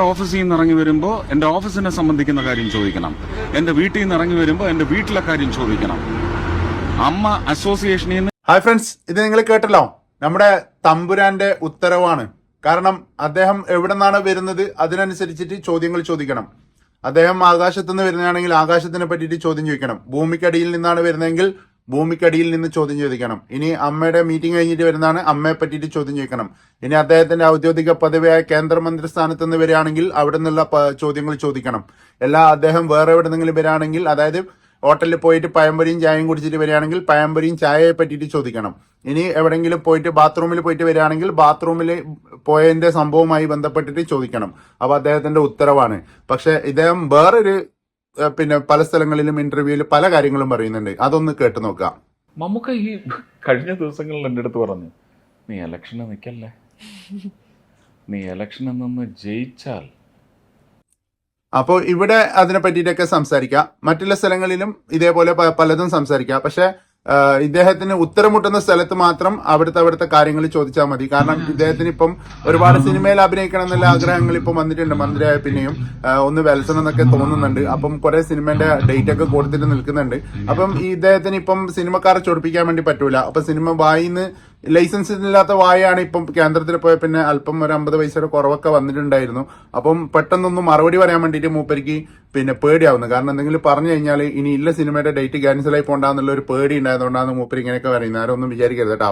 ഓഫീസിൽ നിന്ന് ഇറങ്ങി വരുമ്പോൾ എന്റെ ഓഫീസിനെ സംബന്ധിക്കുന്ന കാര്യം ചോദിക്കണം. എന്റെ വീട്ടിൽ നിന്ന് ഇറങ്ങി വരുമ്പോൾ എന്റെ വീട്ടിലെ കാര്യം ചോദിക്കണം. അമ്മ അസോസിയേഷനിൽ നിന്ന് ഹായ് ഫ്രണ്ട്സ് ഇത് നിങ്ങൾ കേട്ടല്ലോ. നമ്മുടെ തമ്പുരാന്റെ ഉത്തരവാണ്. കാരണം അദ്ദേഹം എവിടെ നിന്നാണ് വരുന്നത് അതിനനുസരിച്ചിട്ട് ചോദ്യങ്ങൾ ചോദിക്കണം. അദ്ദേഹം ആകാശത്തുനിന്ന് വരുന്നതാണെങ്കിൽ ആകാശത്തിനെ പറ്റിയിട്ട് ചോദ്യം ചോദിക്കണം. ഭൂമിക്കടിയിൽ നിന്നാണ് വരുന്നതെങ്കിൽ ഭൂമിക്കടിയിൽ നിന്ന് ചോദ്യം ചോദിക്കണം. ഇനി അമ്മയുടെ മീറ്റിംഗ് കഴിഞ്ഞിട്ട് വരുന്നതാണ് അമ്മയെ പറ്റിയിട്ട് ചോദ്യം ചോദിക്കണം. ഇനി അദ്ദേഹത്തിന്റെ ഔദ്യോഗിക പദവിയായ കേന്ദ്രമന്ത്രി സ്ഥാനത്ത് നിന്ന് വരികയാണെങ്കിൽ അവിടെ നിന്നുള്ള ചോദ്യങ്ങൾ ചോദിക്കണം. എല്ലാ അദ്ദേഹം വേറെ എവിടെ നിന്നെങ്കിലും വരികയാണെങ്കിൽ അതായത് ഹോട്ടലിൽ പോയിട്ട് പഴംപൊരിയും ചായയും കുടിച്ചിട്ട് വരികയാണെങ്കിൽ പഴംപൊരിയും ചായയെ പറ്റിയിട്ട് ചോദിക്കണം. ഇനി എവിടെങ്കിലും പോയിട്ട് ബാത്റൂമിൽ പോയിട്ട് വരികയാണെങ്കിൽ ബാത്റൂമിൽ പോയതിന്റെ സംഭവവുമായി ബന്ധപ്പെട്ടിട്ട് ചോദിക്കണം. അപ്പൊ അദ്ദേഹത്തിന്റെ ഉത്തരവാണ്. പക്ഷെ ഇദ്ദേഹം വേറൊരു പിന്നെ പല സ്ഥലങ്ങളിലും ഇന്റർവ്യൂവിൽ പല കാര്യങ്ങളും പറയുന്നുണ്ട്. അതൊന്ന് കേട്ടു നോക്കാം. മമ്മൂക്ക ഈ കഴിഞ്ഞ ദിവസങ്ങളിൽ എന്റെ അടുത്ത് പറഞ്ഞു നീ ഇലക്ഷന് നിൽക്കല്ലേ നീ ഇലക്ഷനിൽ നിന്ന് ജയിച്ചാൽ. അപ്പോൾ ഇവിടെ അതിനെ പറ്റിയിട്ടൊക്കെ സംസാരിക്കാം. മറ്റുള്ള സ്ഥലങ്ങളിലും ഇതേപോലെ പലതും സംസാരിക്കാം. പക്ഷെ ഇദ്ദേഹത്തിന് ഉത്തരമുട്ടുന്ന സ്ഥലത്ത് മാത്രം അവിടുത്തെ അവിടുത്തെ കാര്യങ്ങൾ ചോദിച്ചാൽ മതി. കാരണം ഇദ്ദേഹത്തിന് ഇപ്പം ഒരുപാട് സിനിമയിൽ അഭിനയിക്കണം എന്നുള്ള ആഗ്രഹങ്ങൾ ഇപ്പം വന്നിട്ടുണ്ട്. മന്ത്രിയായ പിന്നെയും ഒന്ന് വെൽസൺ എന്നൊക്കെ തോന്നുന്നുണ്ട്. അപ്പം കുറെ സിനിമന്റെ ഡേറ്റ് ഒക്കെ കൊടുത്തിട്ട് നിൽക്കുന്നുണ്ട്. അപ്പം ഈ ഇദ്ദേഹത്തിന് ഇപ്പം സിനിമക്കാരെ ചൊടിപ്പിക്കാൻ വേണ്ടി പറ്റൂല. അപ്പൊ സിനിമ വായിന്ന് ലൈസൻസ് ഇല്ലാത്ത വായാണ് ഇപ്പം കേന്ദ്രത്തിൽ പോയ പിന്നെ അല്പം ഒരു അമ്പത് പൈസയുടെ കുറവൊക്കെ വന്നിട്ടുണ്ടായിരുന്നു. അപ്പം പെട്ടെന്നൊന്നും മറുപടി പറയാൻ വേണ്ടിയിട്ട് മൂപ്പരിക്ക് പിന്നെ പേടിയാവുന്നു. കാരണം എന്തെങ്കിലും പറഞ്ഞു കഴിഞ്ഞാൽ ഇനി ഇല്ല സിനിമയുടെ ഡേറ്റ് ക്യാൻസൽ ആയി പോകണ്ടെന്നുള്ള ഒരു പേടി ഉണ്ടായതുകൊണ്ടാണ് മൂപ്പര് ഇങ്ങനെയൊക്കെ പറയുന്നത്. ആരും ഒന്നും വിചാരിക്കരുത് കേട്ടോ.